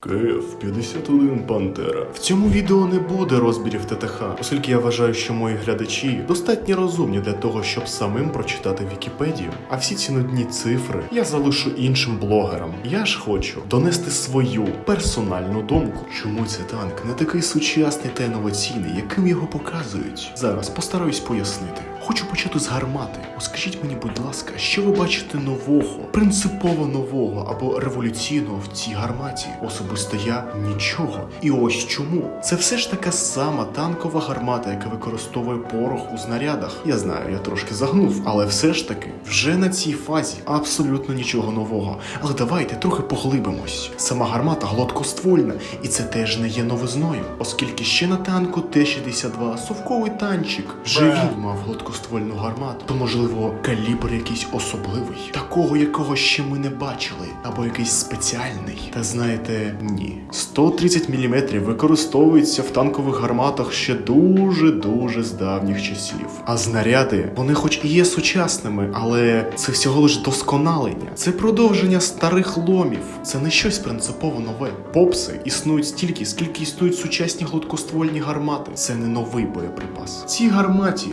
КФ-51 Пантера. В цьому відео не буде розбірів ТТХ, оскільки я вважаю, що мої глядачі достатньо розумні для того, щоб самим прочитати Вікіпедію. А всі ці нудні цифри я залишу іншим блогерам. Я ж хочу донести свою персональну думку. Чому цей танк не такий сучасний та інноваційний, яким його показують? Зараз постараюсь пояснити. Хочу почати з гармати. О, Скажіть мені, будь ласка, що ви бачите нового, принципово нового або революційного в цій гарматі? Особисто я нічого. І ось чому. Це все ж така сама танкова гармата, яка використовує порох у знарядах. Я знаю, я трошки загнув, але все ж таки, вже на цій фазі абсолютно нічого нового. Але давайте трохи поглибимось. Сама гармата гладкоствольна, і це теж не є новизною, оскільки ще на танку Т-62 совковий танчик вже він мав гладкоствольну гармату. То можливо калібр якийсь особливий, такого якого ще ми не бачили, або якийсь спеціальний. Та знаєте, ні. 130 мм використовується в танкових гарматах ще дуже дуже з давніх часів. А знаряди, вони хоч і є сучасними, але це всього лиш досконалення. Це продовження старих ломів. Це не щось принципово нове. Попси існують стільки, скільки існують сучасні гладкоствольні гармати. Це не новий боєприпас. Цій гарматі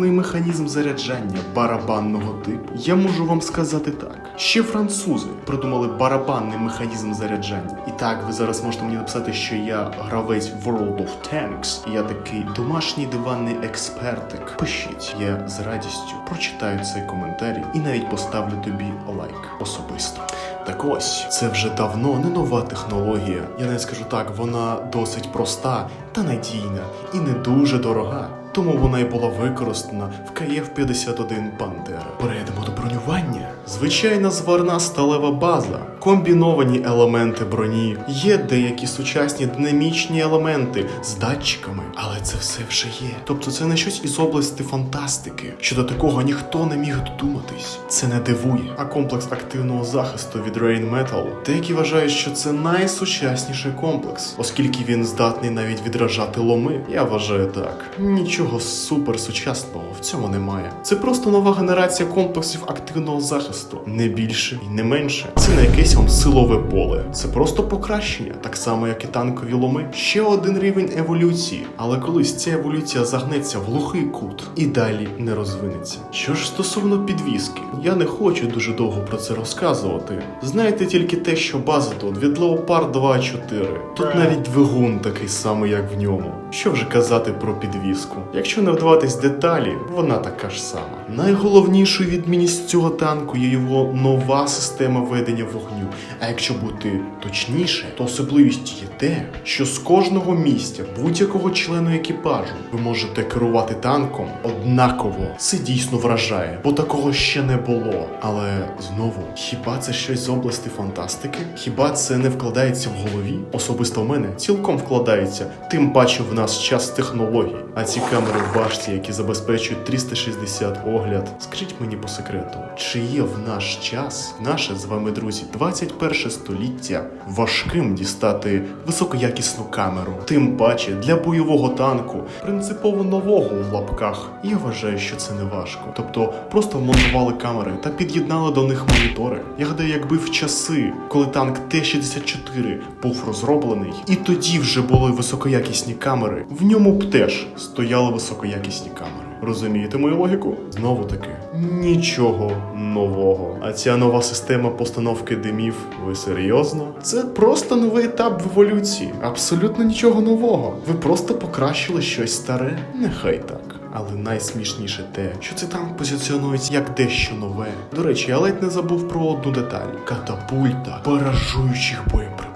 встановлений механізм заряджання барабанного типу. Я можу вам сказати так: ще французи придумали барабанний механізм заряджання. І так, ви зараз можете мені написати, що я гравець World of Tanks, і я такий домашній диванний експертик. Пишіть, я з радістю прочитаю цей коментарі і навіть поставлю тобі лайк особисто. Так ось, це вже давно не нова технологія. Я не скажу так, вона досить проста та надійна і не дуже дорога. Тому вона й була використана в КФ-51 Пантера. Перейдемо до бронювання. Звичайна зварна сталева база, комбіновані елементи броні, є деякі сучасні динамічні елементи з датчиками, але це все вже є. Тобто це не щось із області фантастики, що до такого ніхто не міг додуматись. Це не дивує. А комплекс активного захисту від Rain Metal, деякі вважають, що це найсучасніший комплекс, оскільки він здатний навіть відражати ломи. Я вважаю так. Нічого суперсучасного в цьому немає. Це просто нова генерація комплексів активного захисту, не більше і не менше. Це не якесь вам силове поле. Це просто покращення, так само як і танкові ломи. Ще один рівень еволюції, але колись ця еволюція загнеться в глухий кут і далі не розвинеться. Що ж стосовно підвіски, я не хочу дуже довго про це розказувати. Знаєте тільки те, що база тут від Leopard 2.4. Тут навіть двигун такий самий, як в ньому. Що вже казати про підвіску? Якщо не вдаватись деталі, вона така ж сама. Найголовнішою відмінністю цього танку є його нова система ведення вогню. А якщо бути точніше, то особливістю є те, що з кожного місця будь-якого члену екіпажу ви можете керувати танком однаково. Це дійсно вражає, бо такого ще не було. Але знову, хіба це щось з області фантастики? Хіба це не вкладається в голові? Особисто в мене цілком вкладається, тим паче в нас час технологій. А ці камери в башті, які забезпечують 360 огляд, скажіть мені по секрету, чи є в наш час, наше з вами друзі, 21 століття важким дістати високоякісну камеру, тим паче для бойового танку, принципово нового в лапках. Я вважаю, що це не важко. Тобто просто вмонтували камери та під'єднали до них монітори. Я гадаю, якби в часи, коли танк Т-64 був розроблений, і тоді вже були високоякісні камери, в ньому б теж стояли високоякісні камери. Розумієте мою логіку? Знову таки, нічого нового. А ця нова система постановки димів, ви серйозно? Це просто новий етап в еволюції. Абсолютно нічого нового. Ви просто покращили щось старе. Нехай так. Але найсмішніше те, що це танк позиціонується як дещо нове. До речі, я ледь не забув про одну деталь: катапульта поражуючих боєприпасів.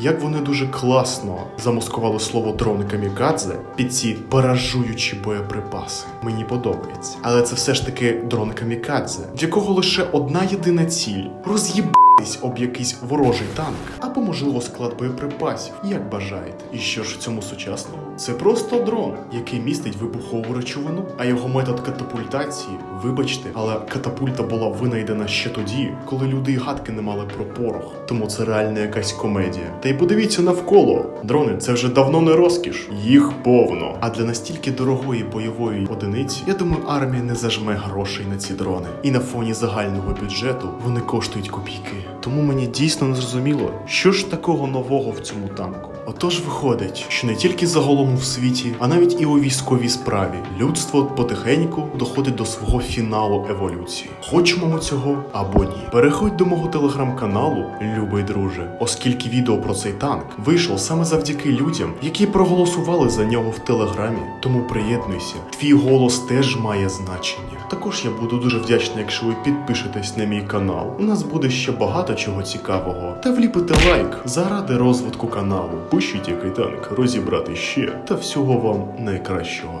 Як вони дуже класно замаскували слово дрон камікадзе під ці поражуючі боєприпаси. Мені подобається. Але це все ж таки дрон камікадзе, в якого лише одна єдина ціль роз'їб об якийсь ворожий танк, або, можливо, склад боєприпасів, як бажаєте. І що ж в цьому сучасному? Це просто дрон, який містить вибухову речовину, а його метод катапультації, вибачте, але катапульта була винайдена ще тоді, коли люди й гадки не мали про порох. Тому це реально якась комедія. Та й подивіться навколо. Дрони це вже давно не розкіш. Їх повно. А для настільки дорогої бойової одиниці, я думаю, армія не зажме грошей на ці дрони. І на фоні загального бюджету вони коштують копійки. Тому мені дійсно не зрозуміло, що ж такого нового в цьому танку. Отож виходить, що не тільки загалом у світі, а навіть і у військовій справі людство потихеньку доходить до свого фіналу еволюції. Хочемо ми цього або ні. Переходь до мого телеграм-каналу, любий друже, оскільки відео про цей танк вийшло саме завдяки людям, які проголосували за нього в телеграмі. Тому приєднуйся, твій голос теж має значення. Також я буду дуже вдячний, якщо ви підпишетесь на мій канал. У нас буде ще багато чого цікавого. Та вліпите лайк заради розвитку каналу. Який танк розібрати ще та всього вам найкращого.